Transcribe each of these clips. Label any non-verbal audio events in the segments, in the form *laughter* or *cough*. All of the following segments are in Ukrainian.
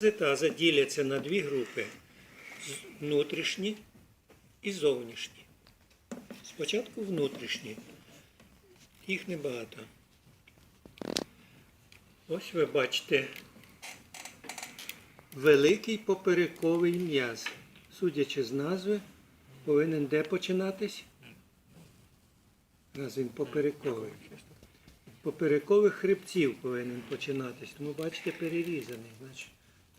Таза діляться на дві групи внутрішні і зовнішні. Спочатку внутрішні. Їх небагато. Ось ви бачите великий поперековий м'яз. Судячи з назви, повинен де починатись? Раз він поперековий. Поперекових хребців повинен починатись. Тому бачите, перерізаний. Значить,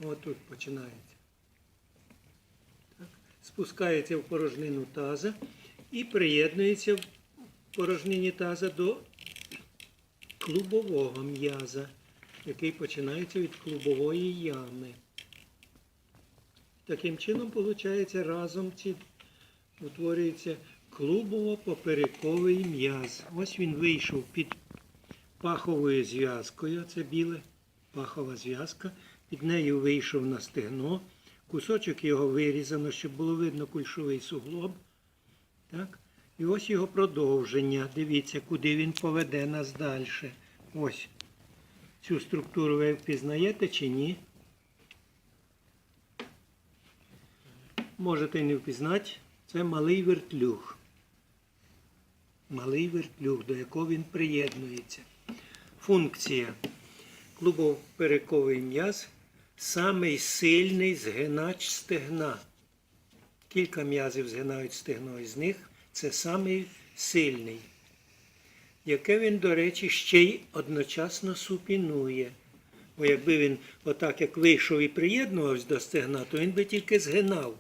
отут починається. Так. Спускається в порожнину таза і приєднується в порожнині таза до клубового м'яза, який починається від клубової ями. Таким чином, виходить, разом ці утворюється клубово-поперековий м'яз. Ось він вийшов під паховою зв'язкою, це біле пахова зв'язка. Під нею вийшов на стегно. Кусочок його вирізано, щоб було видно кульшовий суглоб. Так? І ось його продовження. Дивіться, куди він поведе нас далі. Ось. Цю структуру ви впізнаєте чи ні? Можете не впізнати. Це малий вертлюг. Малий вертлюг, до якого він приєднується. Функція. Клубоперековий м'яз самий сильний згинач стегна. Кілька м'язів згинають стегно із них. Це самий сильний. Яке він, до речі, ще й одночасно супінує. Бо якби він отак як вийшов і приєднувався до стегна, то він би тільки згинав.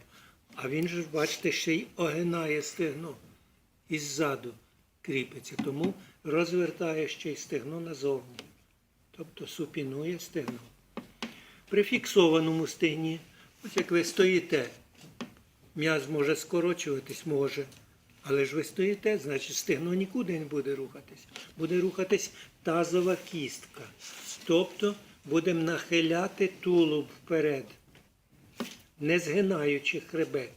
А він же, бачите, ще й огинає стегно. І ззаду кріпиться. Тому розвертає ще й стегно назовні. Тобто супінує стегно. При фіксованому стегні, ось як ви стоїте, м'яз може скорочуватись, може. Але ж ви стоїте, значить стегно нікуди не буде рухатись. Буде рухатись тазова кістка. Тобто будемо нахиляти тулуб вперед, не згинаючи хребет.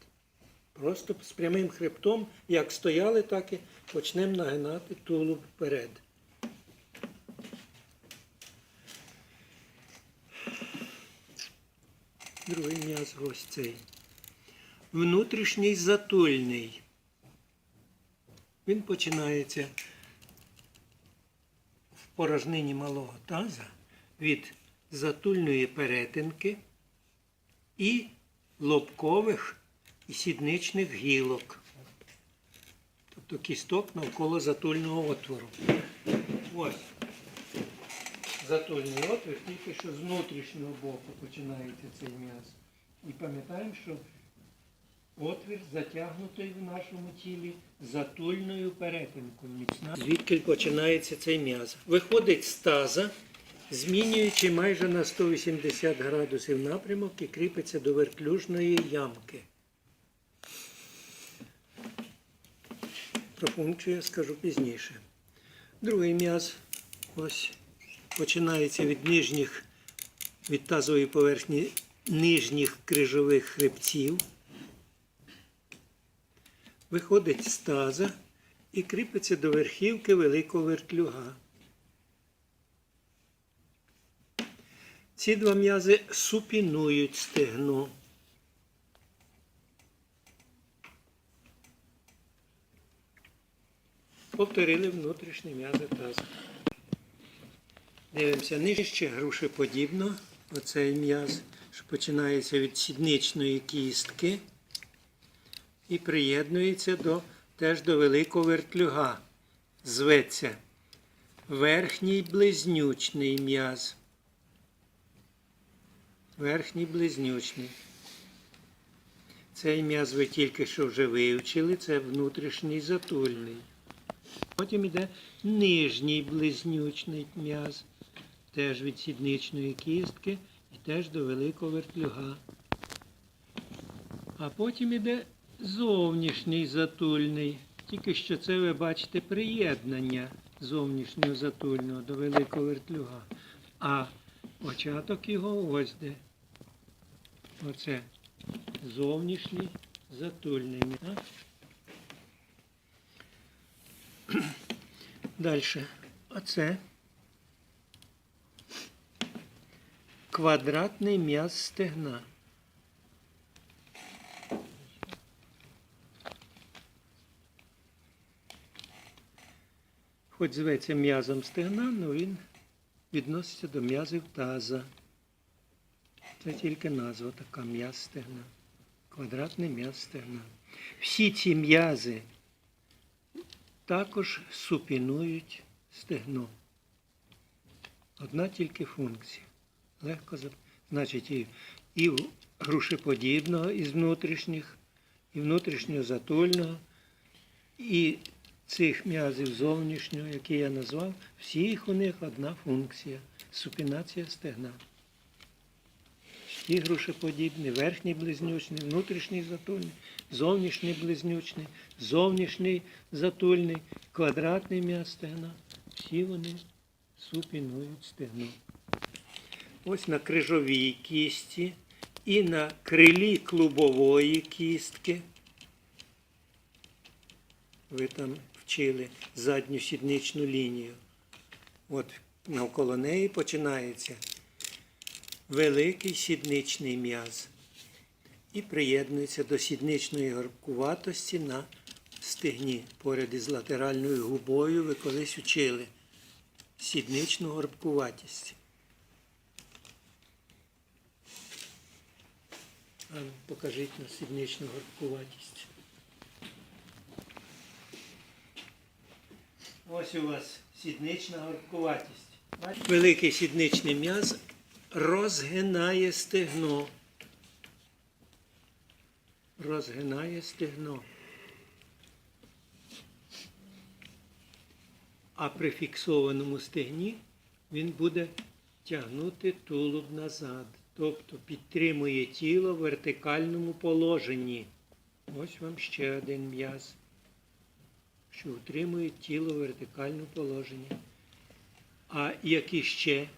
Просто з прямим хребтом, як стояли, так і почнемо нагинати тулуб вперед. Другий м'яз ось цей. Внутрішній затульний. Він починається в порожнині малого таза від затульної перетинки і лобкових і сідничних гілок. Тобто кісток навколо затульного отвору. Ось. Затульний отвір, тільки що з внутрішнього боку починається цей м'яз. І пам'ятаємо, що отвір затягнутий в нашому тілі затульною перетинкою. Міцна. Звідки починається цей м'яз? Виходить з таза, змінюючи майже на 180 градусів напрямок і кріпиться до вертлюжної ямки. Про функцію я скажу пізніше. Другий м'яз ось починається від нижніх, від тазової поверхні нижніх крижових хребців, виходить з таза і кріпиться до верхівки великого вертлюга. Ці два м'язи супінують стегно. Повторили внутрішні м'язи тазу. Дивимося нижче грушеподібно. Оцей м'яз, що починається від сідничної кістки і приєднується до, теж до великого вертлюга. Зветься верхній близнючний м'яз. Верхній близнючний. Цей м'яз ви тільки що вже вивчили, це внутрішній затульний. Потім йде нижній близнючний м'яз, теж від сідничної кістки і теж до великого вертлюга. А потім йде зовнішній затульний. Тільки що це ви бачите приєднання зовнішнього затульного до великого вертлюга. А початок його ось де. Оце зовнішній затульний. *clears throat* Далі. Оце квадратний м'яз стегна. Хоч зветься м'язом стегна, але він відноситься до м'язів таза. Це тільки назва така м'яз стегна. Квадратний м'яз стегна. Всі ці м'язи також супінують стегно. Одна тільки функція. Легко Значить, і, і грушеподібного із внутрішніх, і внутрішнього затульного, і цих м'язів зовнішнього, які я назвав, всіх у них одна функція супінація стегна. І грушеподібний, верхній близнючний, внутрішній затульний, зовнішній близнючний, зовнішній затульний, квадратний м'яз стегна. Всі вони супінують стегно. Ось на крижовій кісті і на крилі клубової кістки. Ви там вчили задню сідничну лінію. От навколо неї починається великий сідничний м'яз і приєднується до сідничної горбкуватості на стегні поряд із латеральною губою ви колись учили сідничну горбкуватість. А ну, покажіть на сідничну горбкуватість. Ось у вас сіднична горбкуватість. Бачите? Великий сідничний м'яз розгинає стегно. Розгинає стегно. А при фіксованому стегні він буде тягнути тулуб назад. Тобто підтримує тіло в вертикальному положенні. Ось вам ще один м'яз, що утримує тіло в вертикальному положенні. А які ще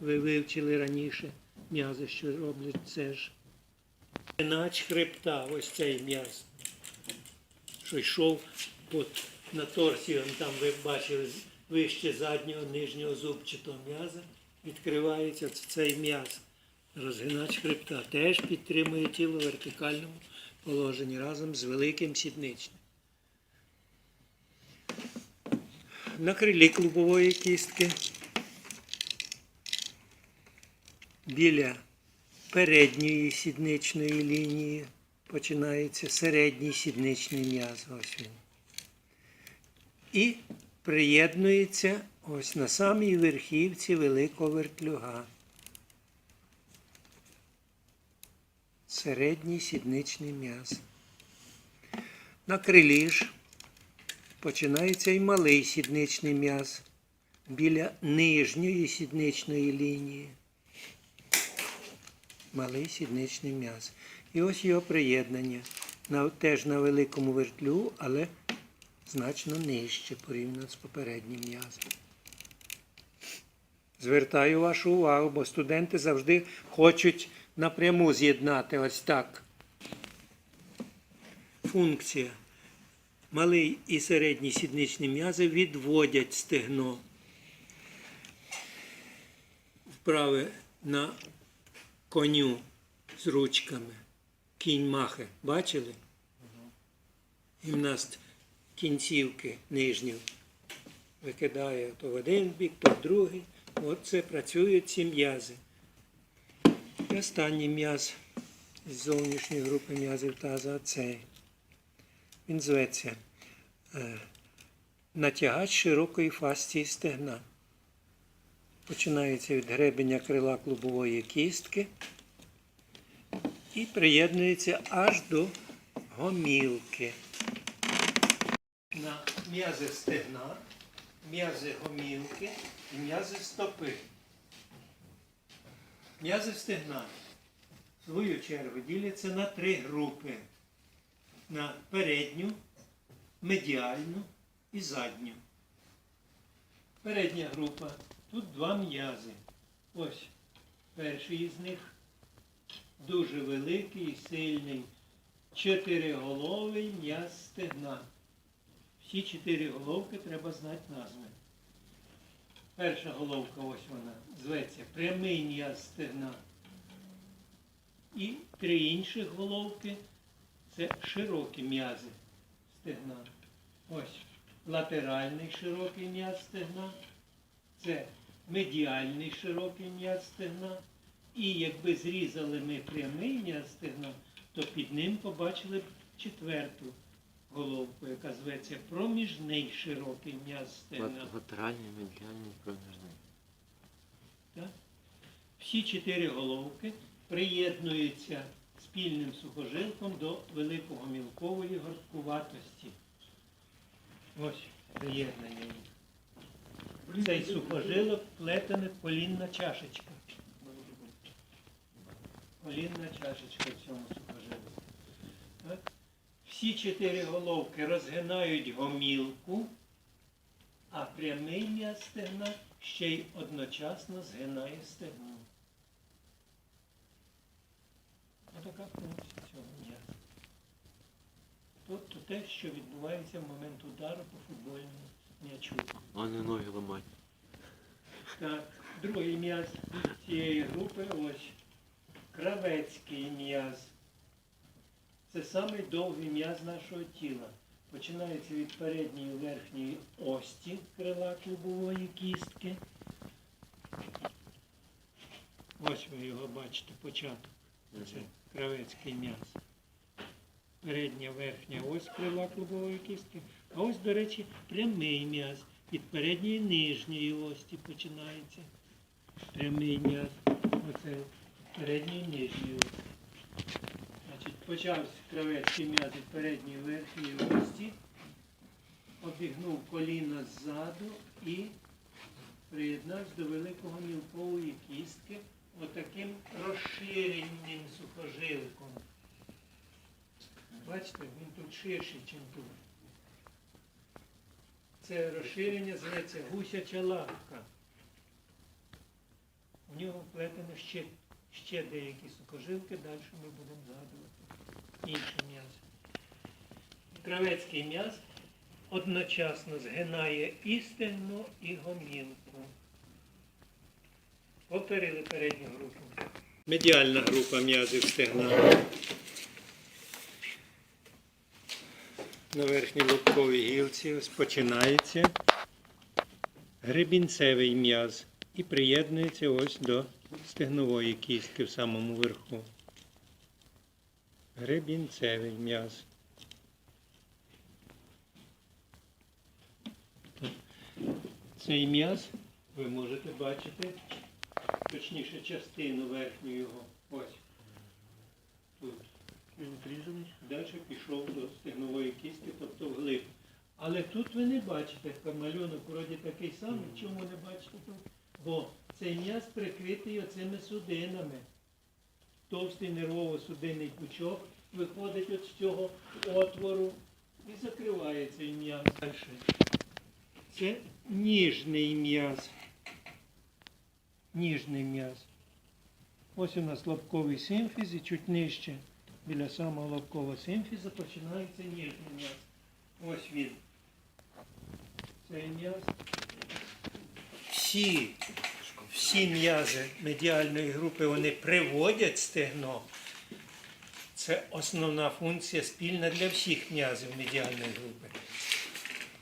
ви вивчили раніше м'язи, що роблять це ж? Нач хребта, ось цей м'яз, що йшов от, на торсі, там ви бачили вище заднього, нижнього зубчатого м'яза, відкривається цей м'яз. Розгинач хребта теж підтримує тіло в вертикальному положенні разом з великим сідничним. На крилі клубової кістки біля передньої сідничної лінії починається середній сідничний м'яз. Ось він. І приєднується ось на самій верхівці великого вертлюга. Середній сідничний м'яз. На крилі ж починається і малий сідничний м'яз біля нижньої сідничної лінії. Малий сідничний м'яз. І ось його приєднання. На, теж на великому вертлю, але значно нижче порівняно з попереднім м'язом. Звертаю вашу увагу, бо студенти завжди хочуть напряму з'єднати ось так. Функція. Малий і середній сідничні м'язи відводять стегно. Вправи на коню з ручками. Кінь махи. Бачили? Гімнаст кінцівки нижню викидає то в один бік, то в другий. От це працюють ці м'язи. Останній м'яз з зовнішньої групи м'язів таза цей. Він зветься е, натягач широкої фасції стегна. Починається від гребеня крила клубової кістки і приєднується аж до гомілки. На м'язи стегна, м'язи гомілки і м'язи стопи. М'язи стегна, в свою чергу, діляться на три групи. На передню, медіальну і задню. Передня група. Тут два м'язи. Ось перший із них дуже великий і сильний. Чотириголовий м'яз стегна. Всі чотири головки треба знати назви. Перша головка, ось вона, зветься прямий стегна. І три інші головки це широкі м'язи стегна. Ось латеральний широкий м'яз стегна, це медіальний широкий м'яз стегна. І якби зрізали ми прямий м'яз стегна, то під ним побачили б четверту головку, яка зветься проміжний широкий м'яз стегна. Латеральний, медіальний, проміжний. Так? Всі чотири головки приєднуються спільним сухожилком до великого мілкової горткуватості. Ось приєднання. їх. Цей сухожилок плетена колінна чашечка. Колінна чашечка в цьому сухожилку. Так? Всі чотири головки розгинають гомілку, а прямий м'яз стегна ще й одночасно згинає стегно. Отака функція цього м'яза. Тобто те, що відбувається в момент удару по футбольному м'ячу. А не ноги ламати. Так, другий м'яз цієї групи ось кравецький м'яз. Це самий довгий м'яз нашого тіла. Починається від передньої верхньої ості крила клубової кістки. Ось ви його бачите, початок. Це кравецький м'яз. Передня верхня ось крила клубової кістки. А ось, до речі, прямий м'яз. Від передньої нижньої ості починається. Прямий м'яз. Оце передньої нижньої ості. Значить, почався кравецький м'яз від передньої верхньої обігнув коліна ззаду і приєднався до великого мілкової кістки отаким розширеним сухожилком. Бачите, він тут ширший, ніж тут. Це розширення зветься гусяча лапка. У нього вплетено ще, ще деякі сухожилки, далі ми будемо згадувати інші м'язи. Кравецький м'яз одночасно згинає і і гомілку. Повторили передню групу. Медіальна група м'язів стегна. На верхній лобковій гілці ось починається гребінцевий м'яз і приєднується ось до стегнової кістки в самому верху. Гребінцевий м'яз. Цей м'яз ви можете бачити, точніше частину верхню його. Ось. Тут. Далі пішов до стегнової кістки, тобто вглиб. Але тут ви не бачите, малюнок вроді такий самий. Чому не бачите тут? Бо цей м'яз прикритий оцими судинами. Товстий нервово-судинний пучок виходить от з цього отвору і закриває цей м'яз. Далі. Це ніжний м'яз. Ніжний м'яз. Ось у нас лобковий симфіз і чуть нижче біля самого лобкового симфіза починається ніжний м'яз. Ось він. Цей м'яз. Всі, всі м'язи медіальної групи вони приводять стегно. Це основна функція спільна для всіх м'язів медіальної групи.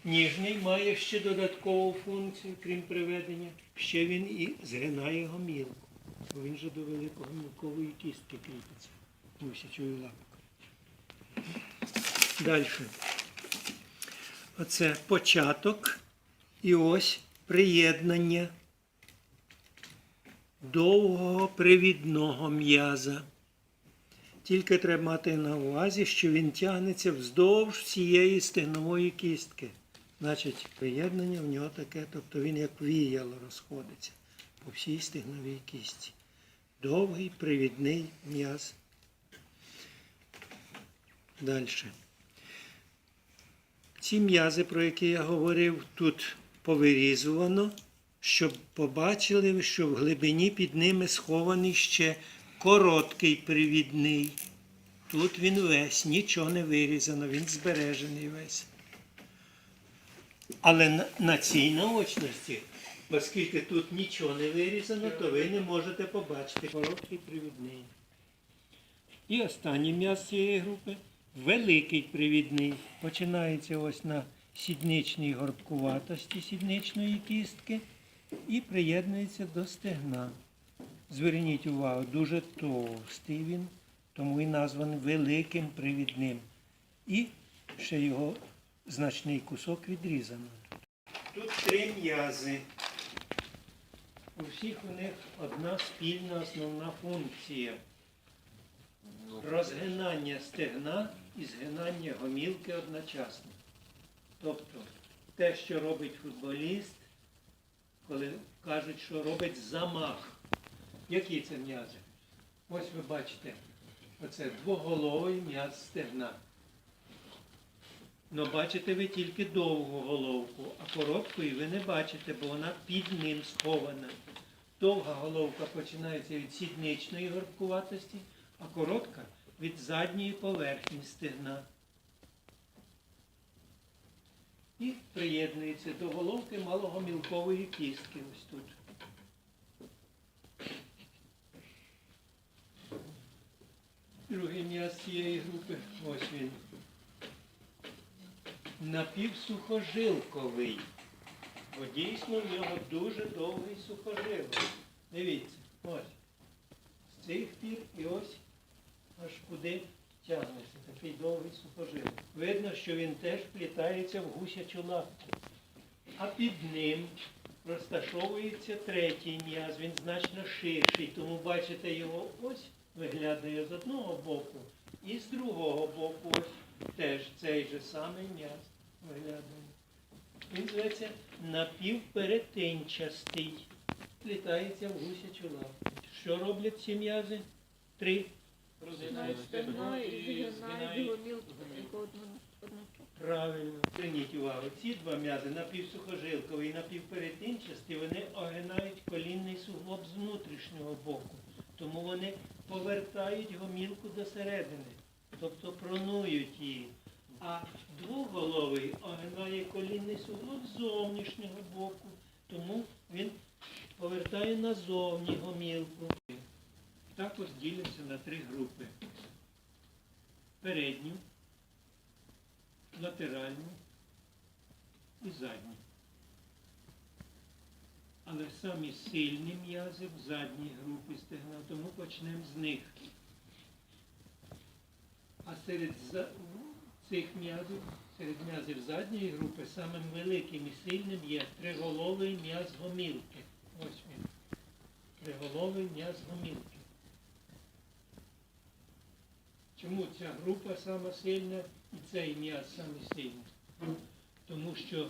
Ніжний має ще додаткову функцію, крім приведення. Ще він і згинає гомілку. Бо він же до великого мілкової кістки кріпиться. Гусячою лапкою. Далі. Оце початок і ось приєднання довгого привідного м'яза. Тільки треба мати на увазі, що він тягнеться вздовж всієї стегнової кістки. Значить, приєднання в нього таке, тобто він як віяло розходиться по всій стегновій кісті. Довгий привідний м'яз. Далі. Ці м'язи, про які я говорив, тут повирізувано, щоб побачили, що в глибині під ними схований ще короткий привідний. Тут він весь, нічого не вирізано, він збережений весь. Але на, на цій наочності Оскільки тут нічого не вирізано, то ви не можете побачити короткий привідний. І останній м'яз цієї групи великий привідний. Починається ось на сідничній горбкуватості сідничної кістки і приєднується до стегна. Зверніть увагу, дуже товстий він, тому і названий великим привідним. І ще його значний кусок відрізано. Тут три м'язи. У всіх у них одна спільна основна функція розгинання стегна і згинання гомілки одночасно. Тобто те, що робить футболіст, коли кажуть, що робить замах. Які це м'язи? Ось ви бачите, оце двоголовий м'яз стегна. Ну бачите ви тільки довгу головку, а короткої ви не бачите, бо вона під ним схована. Довга головка починається від сідничної горбкуватості, а коротка від задньої поверхні стегна. І приєднується до головки малогомілкової кістки ось тут. Другий м'яз цієї групи, ось він. Напівсухожилковий. Бо дійсно в нього дуже довгий сухожилок. Дивіться, ось. З цих пір і ось аж куди тягнеться такий довгий сухожилок. Видно, що він теж вплітається в гусячу лапку. А під ним розташовується третій м'яз, він значно ширший, тому бачите його ось виглядає з одного боку і з другого боку ось теж цей же самий м'яз виглядає. Він зветься напівперетинчастий. Плітається в гусячу лапку. Що роблять ці м'язи? Три. Розгинають і згинають гомілку одну Правильно. Зверніть увагу, ці два м'язи напівсухожилковий і напівперетинчасті, вони огинають колінний суглоб з внутрішнього боку. Тому вони повертають гомілку до середини, тобто пронують її. А двоголовий огинає колінний суглоб з зовнішнього боку, тому він повертає назовні гомілку. Також діляться на три групи. Передню, латеральну і задню. Але самі сильні м'язи в задній групі стегна, тому почнемо з них. А серед цих м'язів, серед м'язів задньої групи, самим великим і сильним є триголовий м'яз гомілки. Ось він. Триголовий м'яз гомілки. Чому ця група сама сильна і цей м'яз саме сильний? Тому що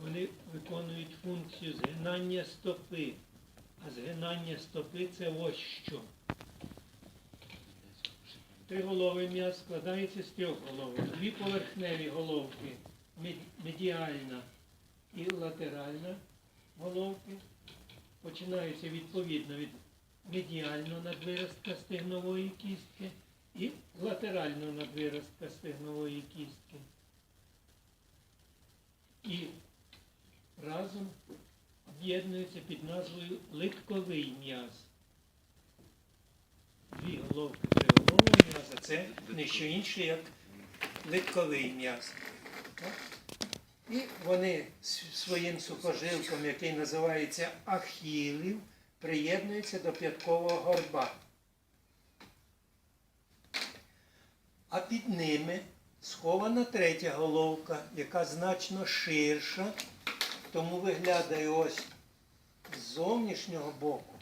вони виконують функцію згинання стопи. А згинання стопи це ось що. Триголовий м'яз складається з трьох головок. Дві поверхневі головки, медіальна і латеральна головки. Починаються відповідно від медіального надвиростка стегнової кістки і латерально латерального надвиростка стегнової кістки. І разом об'єднуються під назвою литковий м'яз. Дві головки триголового м'яза це не що інше, як литковий м'яз. І вони своїм сухожилком, який називається ахілів, приєднуються до п'яткового горба. А під ними схована третя головка, яка значно ширша, тому виглядає ось з зовнішнього боку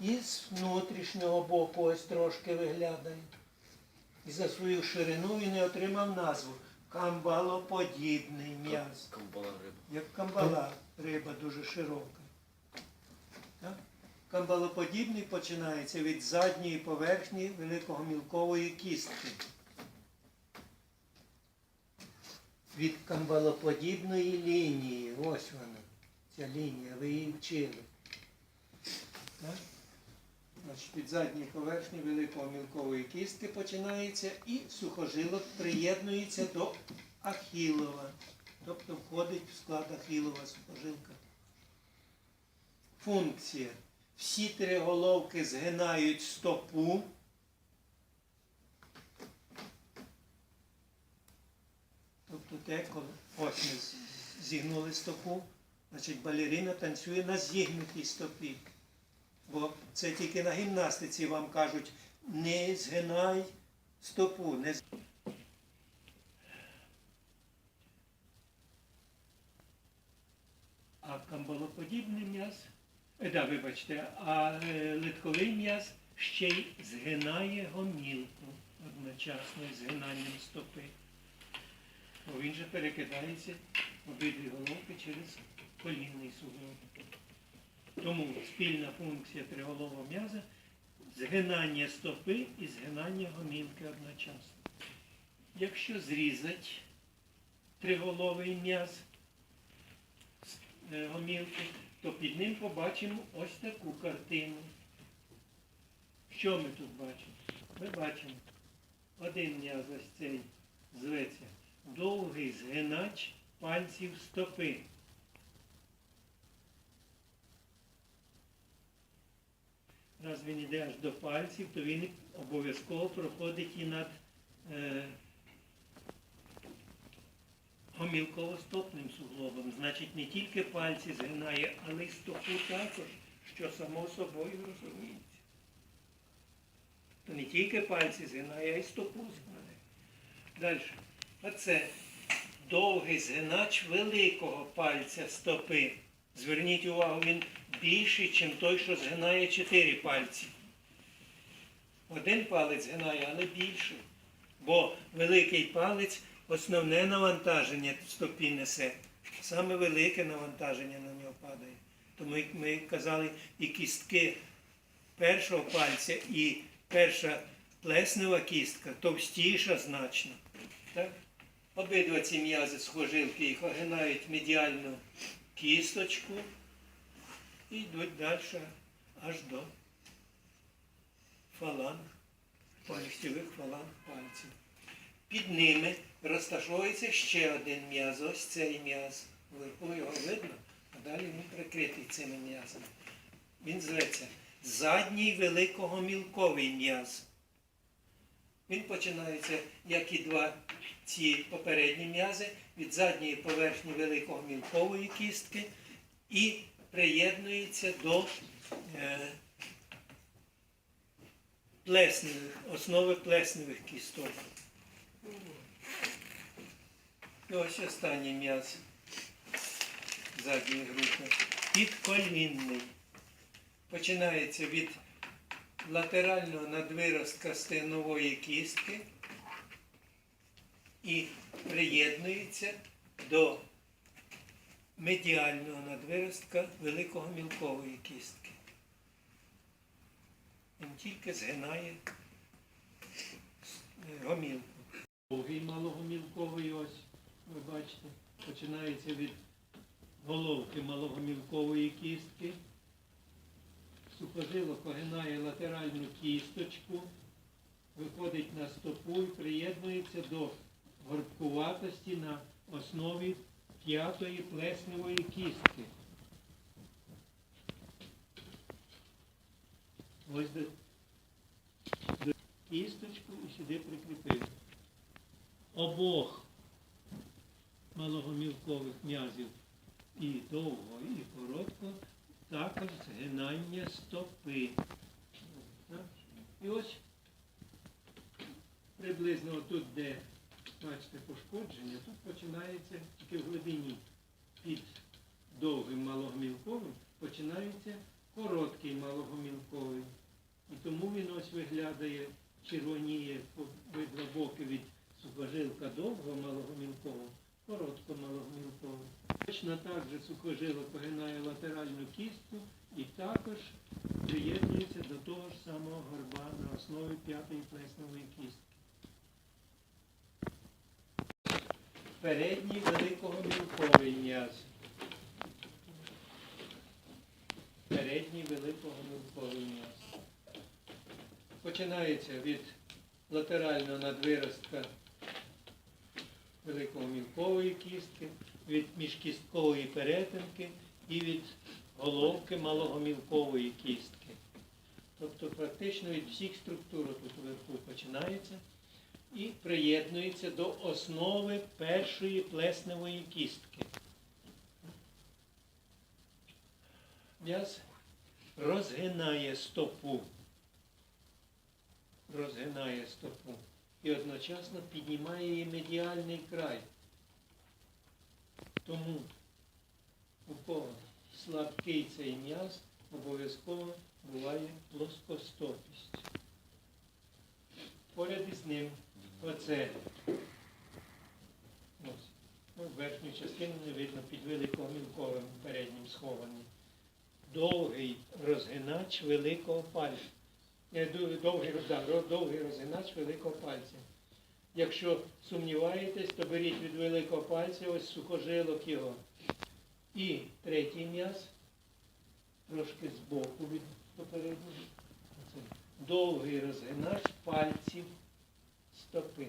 і з внутрішнього боку ось трошки виглядає. І за свою ширину він і отримав назву камбалоподібний м'яз. Камбала риба. Як камбала, риба дуже широка. Так? Камбалоподібний починається від задньої поверхні великогомілкової кістки. Від камбалоподібної лінії. Ось вона. Ця лінія, ви її вчили. Так? Значить, від задньої поверхні великогомілкової кістки починається і сухожилок приєднується до ахілова тобто входить в склад ахілова сухожилка. функція. Всі три головки згинають стопу. Тобто те, коли ось ми зігнули стопу, значить балерина танцює на зігнутій стопі. Бо це тільки на гімнастиці вам кажуть, не згинай стопу. Не... А камбалоподібний м'яз, е, да, вибачте, а е, литковий м'яз ще й згинає гомілку одночасно із згинанням стопи. Бо він же перекидається обидві головки через колінний суглоб. Тому спільна функція триголового м'яза згинання стопи і згинання гомілки одночасно. Якщо зрізати триголовий м'яз е, гомілки, то під ним побачимо ось таку картину. Що ми тут бачимо? Ми бачимо один м'яз ось цей зветься довгий згинач пальців стопи. Раз він йде аж до пальців, то він обов'язково проходить і над е, гомілково-стопним суглобом. Значить, не тільки пальці згинає, але й стопу також, що само собою розуміється. То не тільки пальці згинає, а й стопу згинає. Далі. А це довгий згинач великого пальця стопи. Зверніть увагу, він більший, ніж той, що згинає чотири пальці. Один палець згинає, але більший. Бо великий палець основне навантаження в стопі несе. Саме велике навантаження на нього падає. Тому як ми казали, і кістки першого пальця, і перша плеснева кістка товстіша значно. Так? Обидва ці м'язи схожилки їх огинають медіальну кісточку і йдуть далі аж до фаланг, полістєвих фаланг пальців. Під ними розташовується ще один м'яз, ось цей м'яз. Вверху його видно, а далі він прикритий цими м'язами. Він зветься задній великогомілковий м'яз. Він починається, як і два ці попередні м'язи, від задньої поверхні великогомілкової кістки і приєднується до е, плесневих, основи плесневих кісток. Ось останній м'яз задньої групи. Підколінний. Починається від латерального надвиростка стегнової кістки і приєднується до медіального надвиростка великого мілкової кістки. Він тільки згинає гомілку. Довгий малогомілковий ось, ви бачите, починається від головки малогомілкової кістки. Сухожилок огинає латеральну кісточку, виходить на стопу і приєднується до горбкуватості на основі п'ятої плесневої кістки. Ось до, до кісточку і сюди прикріпив. Обох малогомілкових м'язів і довго, і коротко також згинання стопи. І ось приблизно тут, де бачите пошкодження, тут починається тільки в глибині під довгим малогомілковим починається короткий малогомілковий. І тому він ось виглядає, червоніє обидва боки від сухожилка довгого малогомілкового, коротко малогомілкового. Точно так же сухожилок погинає латеральну кістку і також приєднується до того ж самого горба на основі п'ятої плесневої кістки. Передній великого мілковий м'яз. Передній великого мілковий м'яз. Починається від латерального надвиростка великого мілкової кістки, від міжкісткової перетинки і від головки малогомілкової кістки. Тобто практично від всіх структур тут вверху починається і приєднується до основи першої плесневої кістки. М'яз розгинає стопу. Розгинає стопу. І одночасно піднімає її медіальний край. Тому у кого слабкий цей м'яз, обов'язково буває плоскостопість. Поряд із ним оце. Ось. Ну, верхню частину не видно під великомілковим переднім схованим. Довгий розгинач великого пальця. Е, Довгий, довгий розгинач великого пальця. Якщо сумніваєтесь, то беріть від великого пальця ось сухожилок його. І третій м'яз, трошки збоку від попереднього. Довгий розгинач пальців стопи.